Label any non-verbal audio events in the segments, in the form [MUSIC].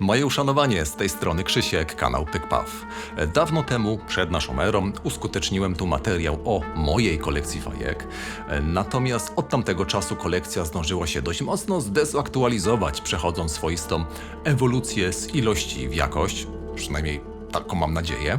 Moje uszanowanie z tej strony Krzysiek, kanał PykPaw. Dawno temu, przed naszą erą, uskuteczniłem tu materiał o mojej kolekcji fajek. Natomiast od tamtego czasu kolekcja zdążyła się dość mocno zdezaktualizować, przechodząc swoistą ewolucję z ilości w jakość, przynajmniej taką mam nadzieję.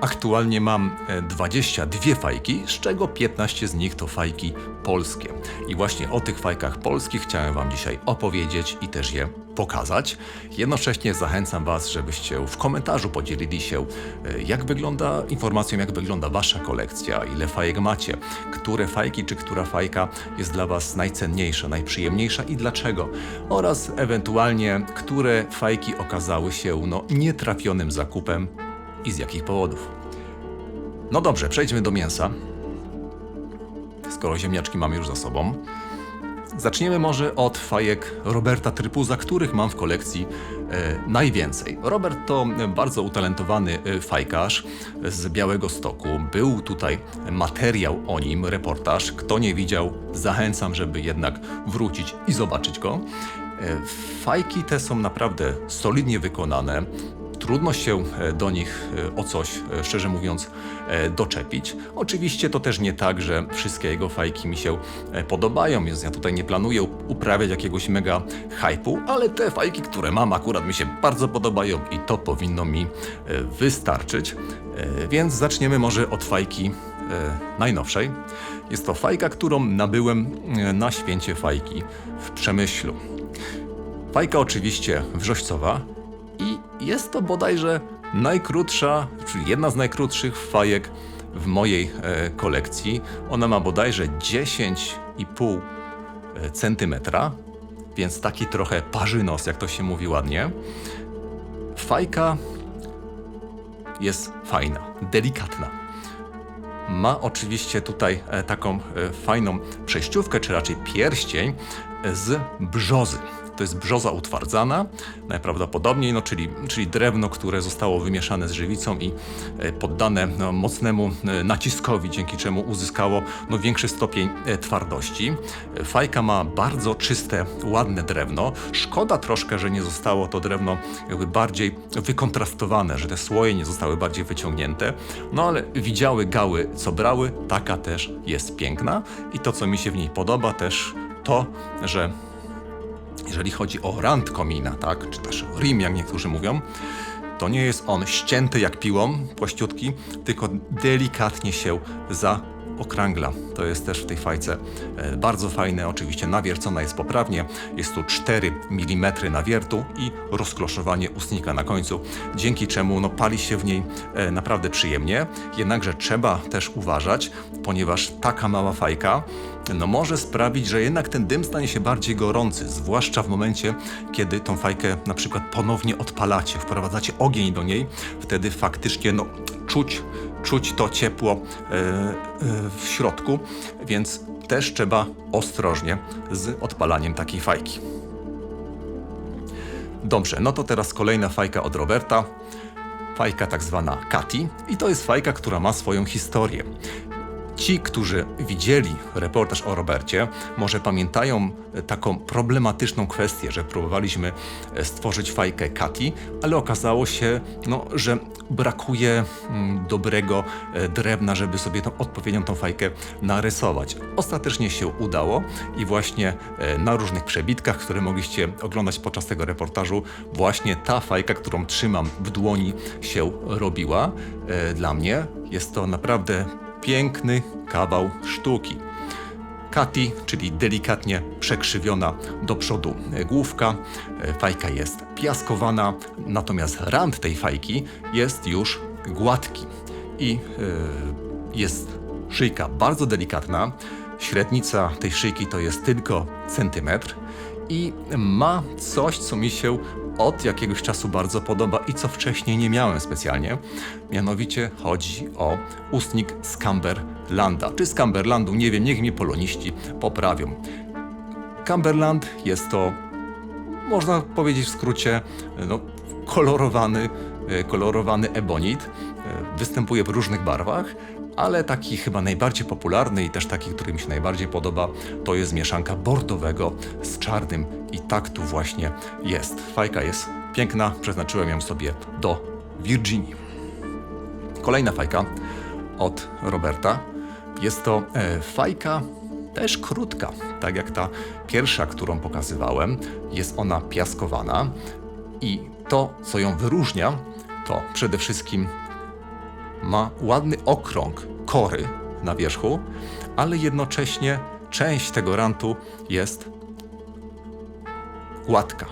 Aktualnie mam e, 22 fajki, z czego 15 z nich to fajki polskie. I właśnie o tych fajkach polskich chciałem Wam dzisiaj opowiedzieć i też je pokazać. Jednocześnie zachęcam Was, żebyście w komentarzu podzielili się, e, jak wygląda informacją, jak wygląda Wasza kolekcja, ile fajek macie, które fajki czy która fajka jest dla Was najcenniejsza, najprzyjemniejsza i dlaczego, oraz ewentualnie, które fajki okazały się no, nietrafionym zakupem i z jakich powodów. No dobrze, przejdźmy do mięsa. Skoro ziemniaczki mamy już za sobą. Zaczniemy może od fajek Roberta Trypuza, których mam w kolekcji e, najwięcej. Robert to bardzo utalentowany e, fajkarz z Białego Stoku. Był tutaj materiał o nim, reportaż. Kto nie widział, zachęcam, żeby jednak wrócić i zobaczyć go. E, Fajki te są naprawdę solidnie wykonane. Trudno się e, do nich e, o coś, e, szczerze mówiąc, doczepić. Oczywiście to też nie tak, że wszystkie jego fajki mi się podobają, więc ja tutaj nie planuję uprawiać jakiegoś mega hypu, ale te fajki, które mam, akurat mi się bardzo podobają i to powinno mi wystarczyć. Więc zaczniemy może od fajki najnowszej. Jest to fajka, którą nabyłem na święcie fajki w Przemyślu. Fajka oczywiście wrzoścowa jest to bodajże najkrótsza, czyli jedna z najkrótszych fajek w mojej e, kolekcji. Ona ma bodajże 10,5 e, centymetra, więc taki trochę parzynos, jak to się mówi ładnie. Fajka jest fajna, delikatna. Ma oczywiście tutaj e, taką e, fajną przejściówkę, czy raczej pierścień z brzozy. To jest brzoza utwardzana, najprawdopodobniej, no, czyli, czyli drewno, które zostało wymieszane z żywicą i e, poddane no, mocnemu e, naciskowi, dzięki czemu uzyskało no, większy stopień e, twardości. Fajka ma bardzo czyste, ładne drewno. Szkoda troszkę, że nie zostało to drewno jakby bardziej wykontrastowane, że te słoje nie zostały bardziej wyciągnięte. No ale widziały gały, co brały, taka też jest piękna. I to, co mi się w niej podoba, też to, że jeżeli chodzi o rand komina, tak, czy też rim, jak niektórzy mówią, to nie jest on ścięty jak piłą, płaściutki, tylko delikatnie się zaokrągla. To jest też w tej fajce e, bardzo fajne. Oczywiście nawiercona jest poprawnie. Jest tu 4 mm nawiertu i rozkloszowanie ustnika na końcu, dzięki czemu no, pali się w niej e, naprawdę przyjemnie. Jednakże trzeba też uważać, ponieważ taka mała fajka no może sprawić, że jednak ten dym stanie się bardziej gorący, zwłaszcza w momencie, kiedy tą fajkę na przykład ponownie odpalacie, wprowadzacie ogień do niej, wtedy faktycznie no, czuć, czuć to ciepło e, e, w środku, więc też trzeba ostrożnie z odpalaniem takiej fajki. Dobrze, no to teraz kolejna fajka od Roberta. Fajka tak zwana Kati i to jest fajka, która ma swoją historię. Ci, którzy widzieli reportaż o Robercie, może pamiętają e, taką problematyczną kwestię, że próbowaliśmy e, stworzyć fajkę Kati, ale okazało się, no, że brakuje mm, dobrego e, drewna, żeby sobie tą odpowiednią tą fajkę narysować. Ostatecznie się udało i właśnie na różnych przebitkach, które mogliście oglądać podczas tego reportażu, właśnie ta fajka, którą trzymam w dłoni, się robiła. Dla mnie jest to naprawdę piękny kawał sztuki. Kati, czyli delikatnie przekrzywiona do przodu główka. E, Fajka jest piaskowana, natomiast rand tej fajki jest już gładki i e, jest szyjka bardzo delikatna. Średnica tej szyjki to jest tylko centymetr i ma coś, co mi się od jakiegoś czasu bardzo podoba i co wcześniej nie miałem specjalnie. Mianowicie chodzi o ustnik z Cumberlanda. Czy z Cumberlandu, nie wiem, niech mnie poloniści poprawią. Cumberland jest to, można powiedzieć w skrócie, no, kolorowany, kolorowany ebonit. E, Występuje w różnych barwach, ale taki chyba najbardziej popularny i też taki, który mi się najbardziej podoba, to jest mieszanka bordowego z czarnym i tak tu właśnie jest. Fajka jest piękna, przeznaczyłem ją sobie do Virginii. Kolejna fajka od Roberta. Jest to e, fajka też krótka, tak jak ta pierwsza, którą pokazywałem. Jest ona piaskowana i to, co ją wyróżnia, to przede wszystkim ma ładny okrąg kory na wierzchu, ale jednocześnie część tego rantu jest gładka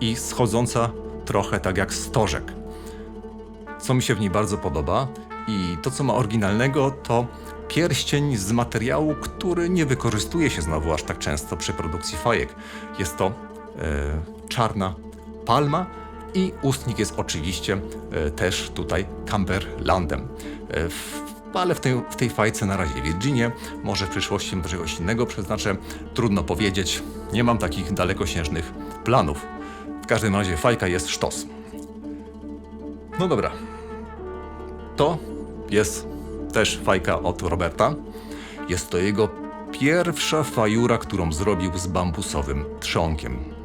i schodząca trochę tak jak stożek. Co mi się w niej bardzo podoba i to, co ma oryginalnego, to pierścień z materiału, który nie wykorzystuje się znowu aż tak często przy produkcji fajek. Jest to e, czarna palma i ustnik jest oczywiście e, też tutaj Camberlandem. E, ale w tej, w tej fajce na razie Virginie, może w przyszłości czegoś innego przeznaczę, trudno powiedzieć, nie mam takich dalekosiężnych planów. W każdym razie fajka jest sztos. No dobra. To jest też fajka od Roberta. Jest to jego pierwsza fajura, którą zrobił z bambusowym trzonkiem.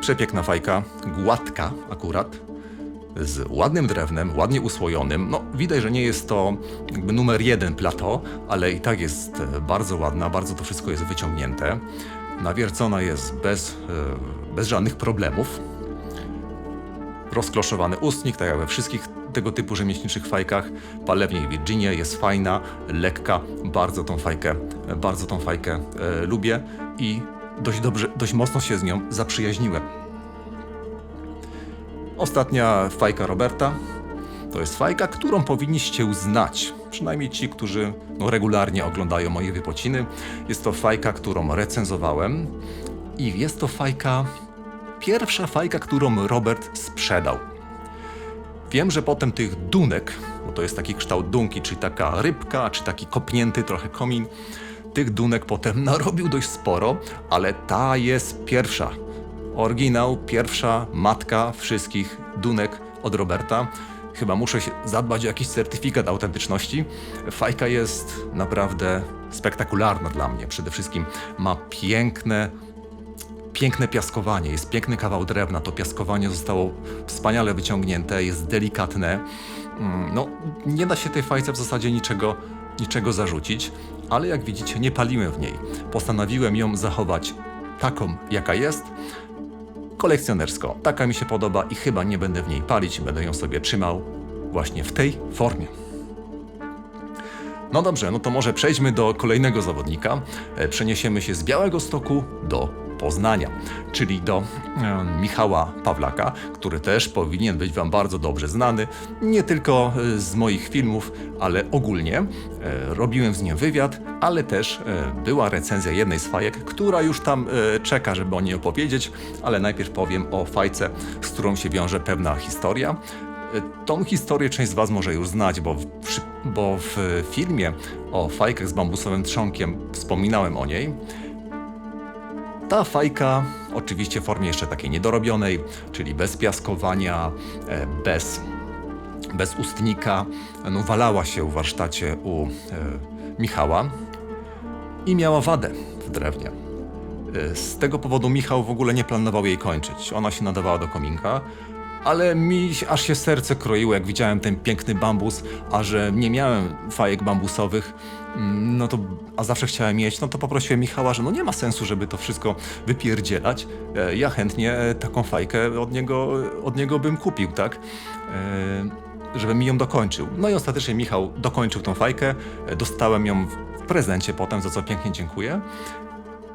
Przepiękna fajka, gładka akurat, z ładnym drewnem, ładnie usłojonym. No, widać, że nie jest to jakby numer jeden plato, ale i tak jest e, bardzo ładna, bardzo to wszystko jest wyciągnięte. Nawiercona jest bez, e, bez żadnych problemów rozkloszowany ustnik, tak jak we wszystkich tego typu rzemieślniczych fajkach. Palewniej Virginia jest fajna, lekka, bardzo tą fajkę, bardzo tą fajkę e, lubię i dość dobrze, dość mocno się z nią zaprzyjaźniłem. Ostatnia fajka Roberta to jest fajka, którą powinniście znać. Przynajmniej ci, którzy no, regularnie oglądają moje wypociny. Jest to fajka, którą recenzowałem i jest to fajka pierwsza fajka, którą Robert sprzedał. Wiem, że potem tych dunek, bo to jest taki kształt dunki, czyli taka rybka, czy taki kopnięty trochę komin, tych dunek potem [LAUGHS] narobił dość sporo, ale ta jest pierwsza. Oryginał, pierwsza matka wszystkich dunek od Roberta. Chyba muszę się zadbać o jakiś certyfikat autentyczności. Fajka jest naprawdę spektakularna dla mnie. Przede wszystkim ma piękne, piękne piaskowanie, jest piękny kawał drewna, to piaskowanie zostało wspaniale wyciągnięte, jest delikatne. Mm, No, nie da się tej fajce w zasadzie niczego, niczego zarzucić, ale jak widzicie, nie paliłem w niej. Postanowiłem ją zachować taką, jaka jest, kolekcjonersko. Taka mi się podoba i chyba nie będę w niej palić, będę ją sobie trzymał właśnie w tej formie. No dobrze, no to może przejdźmy do kolejnego zawodnika. E, Przeniesiemy się z Białego Stoku do Poznania, czyli do e, Michała Pawlaka, który też powinien być Wam bardzo dobrze znany, nie tylko e, z moich filmów, ale ogólnie. E, robiłem z nim wywiad, ale też e, była recenzja jednej z fajek, która już tam e, czeka, żeby o niej opowiedzieć, ale najpierw powiem o fajce, z którą się wiąże pewna historia. E, Tą historię część z Was może już znać, bo w, bo w filmie o fajkach z bambusowym trzonkiem wspominałem o niej. Ta fajka, oczywiście w formie jeszcze takiej niedorobionej, czyli bez piaskowania, e, bez, bez ustnika, no, walała się w warsztacie u e, Michała i miała wadę w drewnie. E, Z tego powodu Michał w ogóle nie planował jej kończyć. Ona się nadawała do kominka, ale mi aż się serce kroiło, jak widziałem ten piękny bambus, a że nie miałem fajek bambusowych, mm, no to, a zawsze chciałem mieć, no to poprosiłem Michała, że no nie ma sensu, żeby to wszystko wypierdzielać. E, Ja chętnie e, taką fajkę od niego, od niego bym kupił, tak? E, Żeby mi ją dokończył. No i ostatecznie Michał dokończył tą fajkę. E, Dostałem ją w prezencie potem, za co pięknie dziękuję.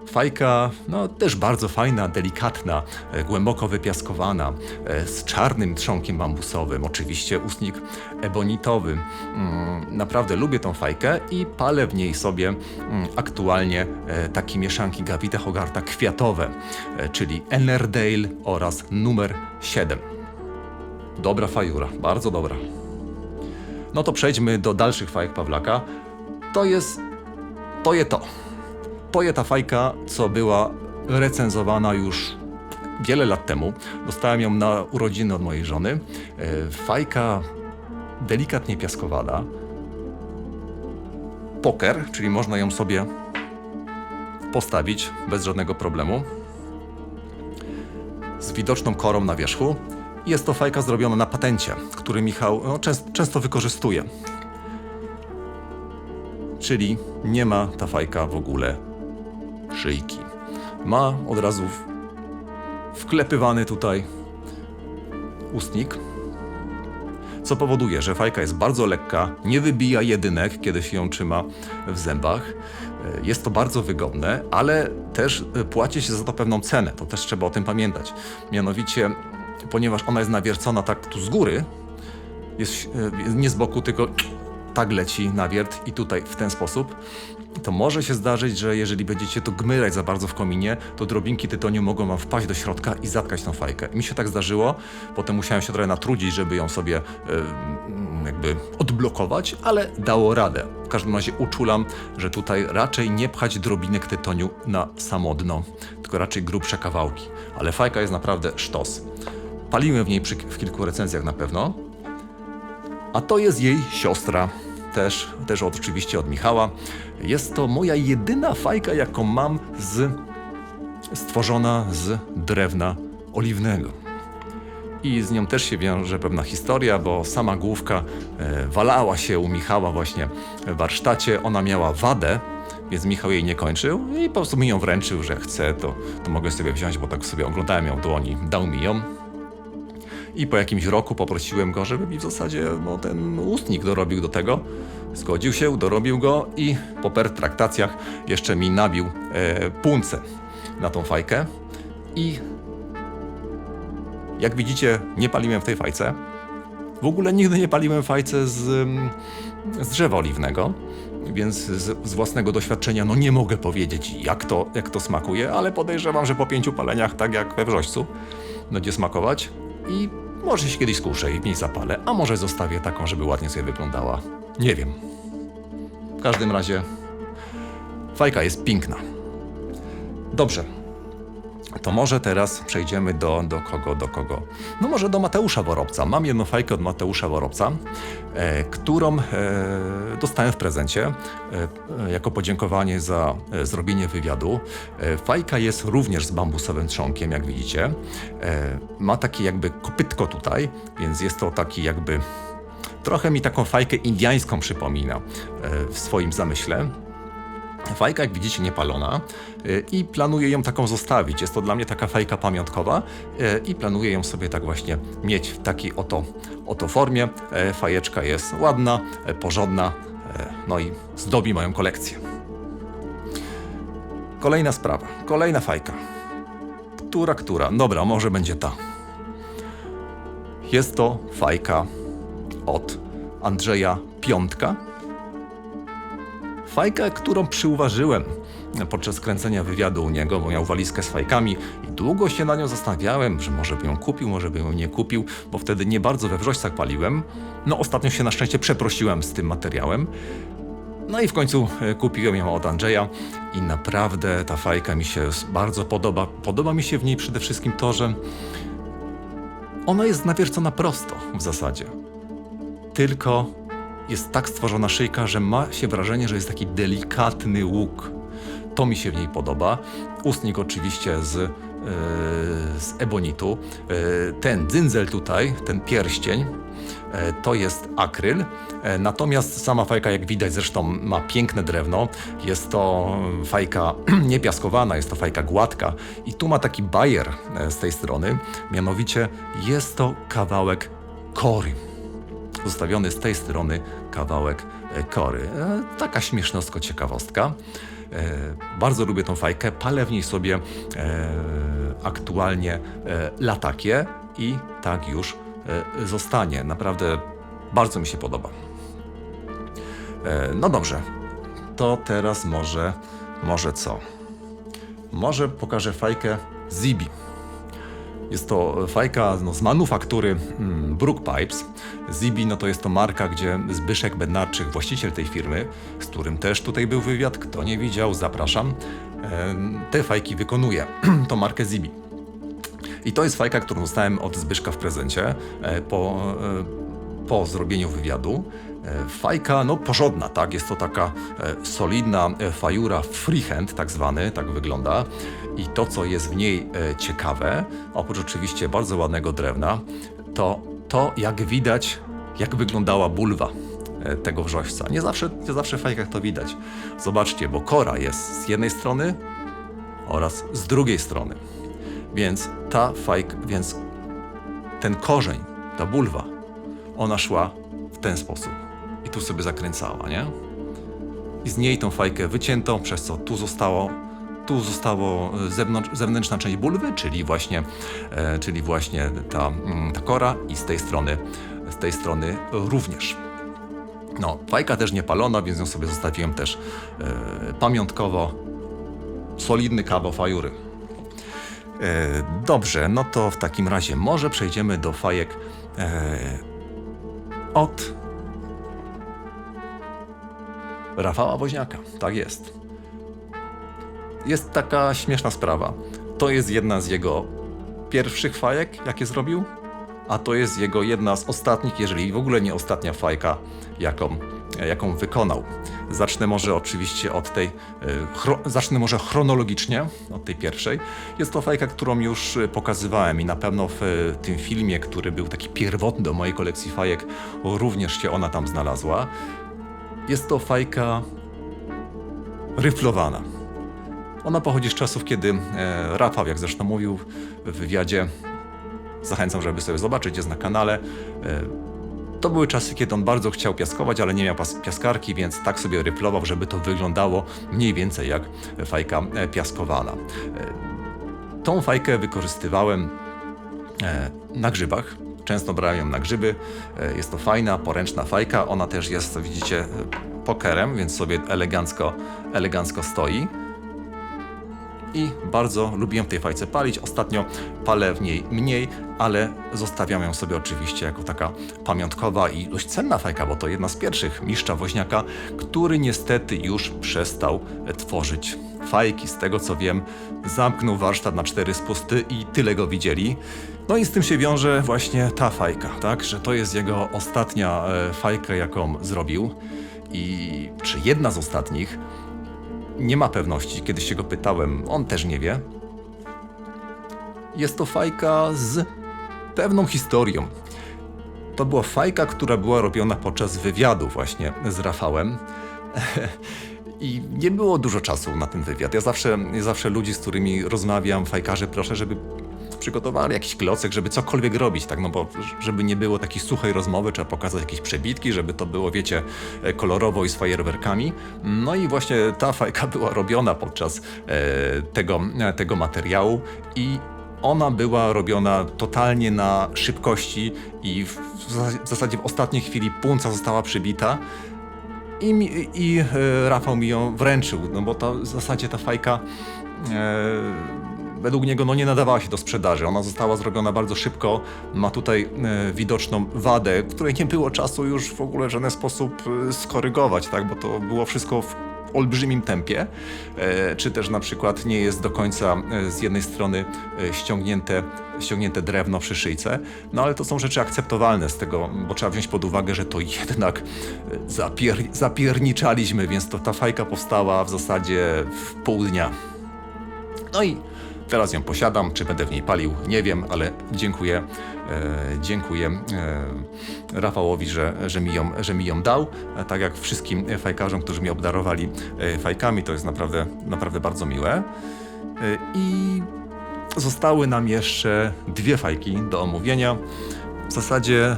Fajka, no też bardzo fajna, delikatna, e, głęboko wypiaskowana, e, z czarnym trzonkiem bambusowym, oczywiście ustnik ebonitowy. Mm, Naprawdę lubię tą fajkę i palę w niej sobie mm, aktualnie e, takie mieszanki Gavita Hogarta kwiatowe, czyli Ennerdale oraz numer 7. Dobra fajura, bardzo dobra. No to przejdźmy do dalszych fajek Pawlaka. To jest to je to. To je ta fajka, co była recenzowana już wiele lat temu. Dostałem ją na urodziny od mojej żony. E, Fajka delikatnie piaskowana. Poker, czyli można ją sobie postawić bez żadnego problemu. Z widoczną korą na wierzchu. Jest to fajka zrobiona na patencie, który Michał no, częst, często wykorzystuje. Czyli nie ma ta fajka w ogóle szyjki. Ma od razu wklepywany tutaj ustnik, co powoduje, że fajka jest bardzo lekka, nie wybija jedynek, kiedy się ją trzyma w zębach. E, Jest to bardzo wygodne, ale też e, płaci się za to pewną cenę. To też trzeba o tym pamiętać. Mianowicie, ponieważ ona jest nawiercona tak tu z góry, jest e, nie z boku, tylko tak leci nawiert i tutaj w ten sposób, to może się zdarzyć, że jeżeli będziecie to gmyrać za bardzo w kominie, to drobinki tytoniu mogą wam wpaść do środka i zatkać tą fajkę. Mi się tak zdarzyło, potem musiałem się trochę natrudzić, żeby ją sobie mm, jakby odblokować, ale dało radę. W każdym razie uczulam, że tutaj raczej nie pchać drobinek tytoniu na samo dno, tylko raczej grubsze kawałki. Ale fajka jest naprawdę sztos. Paliłem w niej przy, w kilku recenzjach na pewno, a to jest jej siostra, też, też oczywiście od Michała. Jest to moja jedyna fajka, jaką mam z, stworzona z drewna oliwnego. I z nią też się wiąże pewna historia, bo sama główka e, walała się u Michała właśnie w warsztacie. Ona miała wadę, więc Michał jej nie kończył i po prostu mi ją wręczył, że chce, to, to mogę sobie wziąć, bo tak sobie oglądałem ją w dłoni. Dał mi ją. I po jakimś roku poprosiłem go, żeby mi w zasadzie no, ten ustnik dorobił do tego. Zgodził się, dorobił go i po pertraktacjach jeszcze mi nabił e, punce na tą fajkę. I jak widzicie, nie paliłem w tej fajce. W ogóle nigdy nie paliłem fajce z, mm, z drzewa oliwnego, więc z, z własnego doświadczenia no nie mogę powiedzieć, jak to, jak to smakuje, ale podejrzewam, że po pięciu paleniach, tak jak we wrzoścu, będzie smakować i może się kiedyś skuszę i w niej zapalę, a może zostawię taką, żeby ładnie sobie wyglądała. Nie wiem. W każdym razie fajka jest piękna. Dobrze. To może teraz przejdziemy do, do kogo, do kogo? No może do Mateusza Worobca. Mam jedną fajkę od Mateusza Worobca, e, którą e, dostałem w prezencie e, e, jako podziękowanie za e, zrobienie wywiadu. E, fajka jest również z bambusowym trzonkiem, jak widzicie. E, ma takie jakby kopytko tutaj, więc jest to taki jakby... Trochę mi taką fajkę indiańską przypomina e, w swoim zamyśle. Fajka, jak widzicie, niepalona y, i planuję ją taką zostawić. Jest to dla mnie taka fajka pamiątkowa y, i planuję ją sobie tak właśnie mieć w takiej oto, oto formie. E, Fajeczka jest ładna, e, porządna, e, no i zdobi moją kolekcję. Kolejna sprawa, kolejna fajka. Która, która? Dobra, może będzie ta. Jest to fajka od Andrzeja Piątka, Fajkę, którą przyuważyłem podczas kręcenia wywiadu u niego, bo miał walizkę z fajkami i długo się na nią zastanawiałem, że może bym ją kupił, może bym ją nie kupił, bo wtedy nie bardzo we wrzoścach paliłem. No ostatnio się na szczęście przeprosiłem z tym materiałem. No i w końcu e, kupiłem ją od Andrzeja i naprawdę ta fajka mi się bardzo podoba. Podoba mi się w niej przede wszystkim to, że ona jest nawiercona prosto w zasadzie. Tylko jest tak stworzona szyjka, że ma się wrażenie, że jest taki delikatny łuk. To mi się w niej podoba. Ustnik oczywiście z, e, z ebonitu. E, ten dzyndzel tutaj, ten pierścień, e, to jest akryl. E, natomiast sama fajka, jak widać, zresztą ma piękne drewno. Jest to fajka [CLEARS THROAT] niepiaskowana, jest to fajka gładka. I tu ma taki bajer e, z tej strony. Mianowicie jest to kawałek kory zostawiony z tej strony kawałek e, kory. E, Taka śmiesznostko ciekawostka. E, Bardzo lubię tą fajkę, palę w niej sobie aktualnie latakie i tak już zostanie. Naprawdę bardzo mi się podoba. No dobrze, to teraz może, może co? Może pokażę fajkę Zibi. Jest to fajka no, z manufaktury mm, Brook Pipes. Zibi no to jest to marka, gdzie Zbyszek Bednarczyk, właściciel tej firmy, z którym też tutaj był wywiad, kto nie widział, zapraszam, em, te fajki wykonuje, [CLEARS THROAT] to markę Zibi. I to jest fajka, którą dostałem od Zbyszka w prezencie e, po, e, po zrobieniu wywiadu. E, Fajka, no porządna, tak? Jest to taka e, solidna e, fajura freehand, tak zwany, tak wygląda. I to, co jest w niej e, ciekawe, oprócz oczywiście bardzo ładnego drewna, to to, jak widać, jak wyglądała bulwa e, tego wrzośca. Nie zawsze, nie zawsze w fajkach to widać. Zobaczcie, bo kora jest z jednej strony oraz z drugiej strony. Więc ta fajka, więc ten korzeń, ta bulwa, ona szła w ten sposób. I tu sobie zakręcała, nie? I z niej tą fajkę wycięto, przez co tu zostało, tu zostało e, zewnętrzna część bulwy, czyli właśnie, e, czyli właśnie ta, mm, ta kora i z tej strony, z tej strony również. No, fajka też nie palona, więc ją sobie zostawiłem też e, pamiątkowo. Solidny kawał fajury. E, dobrze, no to w takim razie może przejdziemy do fajek e, od Rafała Woźniaka. Tak jest. Jest taka śmieszna sprawa. To jest jedna z jego pierwszych fajek, jakie zrobił, a to jest jego jedna z ostatnich, jeżeli w ogóle nie ostatnia fajka, jaką, jaką wykonał. Zacznę może oczywiście od tej, e, chro, zacznę może chronologicznie od tej pierwszej. Jest to fajka, którą już e, pokazywałem i na pewno w e, tym filmie, który był taki pierwotny do mojej kolekcji fajek, również się ona tam znalazła. Jest to fajka ryflowana. Ona pochodzi z czasów, kiedy e, Rafał, jak zresztą mówił w wywiadzie, zachęcam, żeby sobie zobaczyć, jest na kanale. E, to były czasy, kiedy on bardzo chciał piaskować, ale nie miał piaskarki, więc tak sobie ryplował, żeby to wyglądało mniej więcej jak fajka e, piaskowana. Tą fajkę wykorzystywałem na grzybach. Często brałem ją na grzyby. Jest to fajna, poręczna fajka. Ona też jest, widzicie, pokerem, więc sobie elegancko, elegancko stoi. I bardzo lubiłem w tej fajce palić. Ostatnio palę w niej mniej, ale zostawiam ją sobie oczywiście jako taka pamiątkowa i dość cenna fajka, bo to jedna z pierwszych mistrza Woźniaka, który niestety już przestał tworzyć fajki. Z tego co wiem, zamknął warsztat na cztery spusty i tyle go widzieli. No i z tym się wiąże właśnie ta fajka, tak? Że to jest jego ostatnia e, fajka, jaką zrobił. I czy jedna z ostatnich, nie ma pewności, kiedyś się go pytałem, on też nie wie. Jest to fajka z pewną historią. To była fajka, która była robiona podczas wywiadu właśnie z Rafałem. [LAUGHS] I nie było dużo czasu na ten wywiad. Ja zawsze, ja zawsze ludzi, z którymi rozmawiam, fajkarzy, proszę, żeby przygotowali jakiś klocek, żeby cokolwiek robić, tak, no bo żeby nie było takiej suchej rozmowy, trzeba pokazać jakieś przebitki, żeby to było, wiecie, e, kolorowo i z fajerwerkami. No i właśnie ta fajka [LAUGHS] była robiona podczas e, tego, e, tego materiału i ona była robiona totalnie na szybkości i w, w zasadzie w ostatniej chwili punca została przybita. I, mi, i Rafał mi ją wręczył, no bo to w zasadzie ta fajka e, według niego no, nie nadawała się do sprzedaży. Ona została zrobiona bardzo szybko. Ma tutaj e, widoczną wadę, której nie było czasu już w ogóle w żaden sposób e, skorygować, tak? bo to było wszystko w olbrzymim tempie, e, czy też na przykład nie jest do końca e, z jednej strony e, ściągnięte, ściągnięte drewno przy szyjce, no ale to są rzeczy akceptowalne z tego, bo trzeba wziąć pod uwagę, że to jednak zapier, zapierniczaliśmy, więc to ta fajka powstała w zasadzie w pół dnia. No i teraz ją posiadam. Czy będę w niej palił, nie wiem, ale dziękuję, e, dziękuję e, Rafałowi, że, że, mi ją, że mi ją dał. Tak jak wszystkim fajkarzom, którzy mnie obdarowali e, fajkami, to jest naprawdę, naprawdę bardzo miłe. E, I zostały nam jeszcze dwie fajki do omówienia. W zasadzie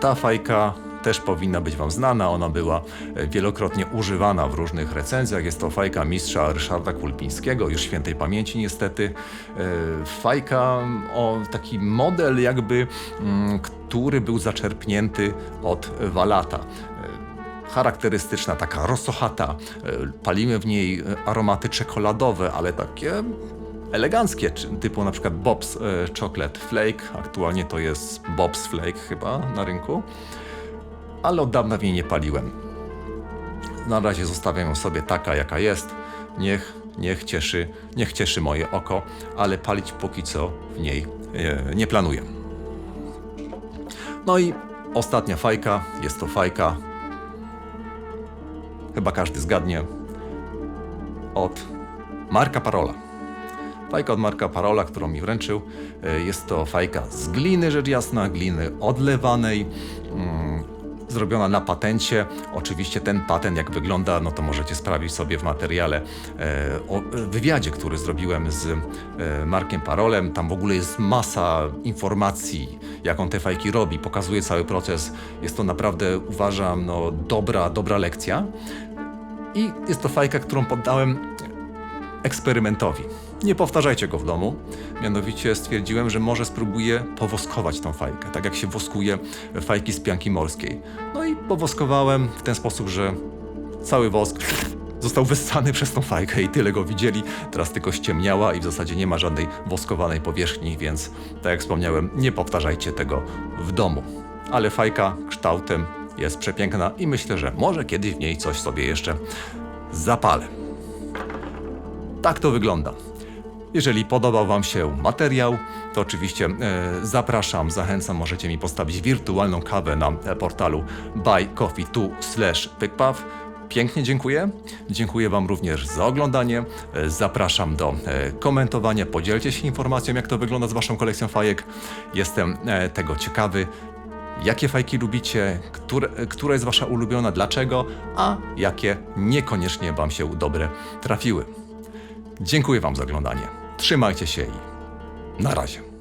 ta fajka też powinna być Wam znana. Ona była e, wielokrotnie używana w różnych recenzjach. Jest to fajka mistrza Ryszarda Kulpińskiego, już świętej pamięci niestety. E, Fajka o taki model jakby, mm, który był zaczerpnięty od Walata E, charakterystyczna, taka rosochata. Palimy w niej aromaty czekoladowe, ale takie eleganckie, typu na przykład Bob's Chocolate Flake. Aktualnie to jest Bob's Flake chyba na rynku. Ale od dawna w niej nie paliłem. Na razie zostawiam ją sobie taka, jaka jest. Niech niech cieszy, niech cieszy moje oko, ale palić póki co w niej e, nie planuję. No i ostatnia fajka, jest to fajka, chyba każdy zgadnie, od Marka Parola. Fajka od Marka Parola, którą mi wręczył, e, jest to fajka z gliny, rzecz jasna, gliny odlewanej, mm, zrobiona na patencie. Oczywiście ten patent, jak wygląda, no to możecie sprawdzić sobie w materiale e, o wywiadzie, który zrobiłem z e, Markiem Parolem. Tam w ogóle jest masa informacji, jak on te fajki robi, pokazuje cały proces. Jest to naprawdę, uważam, no, dobra, dobra lekcja. I jest to fajka, którą poddałem eksperymentowi. Nie powtarzajcie go w domu. Mianowicie stwierdziłem, że może spróbuję powoskować tą fajkę, tak jak się woskuje fajki z pianki morskiej. No i powoskowałem w ten sposób, że cały wosk został wyssany przez tą fajkę i tyle go widzieli. Teraz tylko ściemniała i w zasadzie nie ma żadnej woskowanej powierzchni, więc tak jak wspomniałem, nie powtarzajcie tego w domu. Ale fajka kształtem jest przepiękna i myślę, że może kiedyś w niej coś sobie jeszcze zapalę. Tak to wygląda. Jeżeli podobał Wam się materiał, to oczywiście e, zapraszam, zachęcam, możecie mi postawić wirtualną kawę na e, portalu buycoffee2 Pięknie dziękuję. Dziękuję Wam również za oglądanie. E, Zapraszam do komentowania. Podzielcie się informacją, jak to wygląda z Waszą kolekcją fajek. Jestem tego ciekawy. Jakie fajki lubicie, które, która jest Wasza ulubiona, dlaczego, a jakie niekoniecznie Wam się dobre trafiły. Dziękuję Wam za oglądanie. Trzymajcie się i na razie.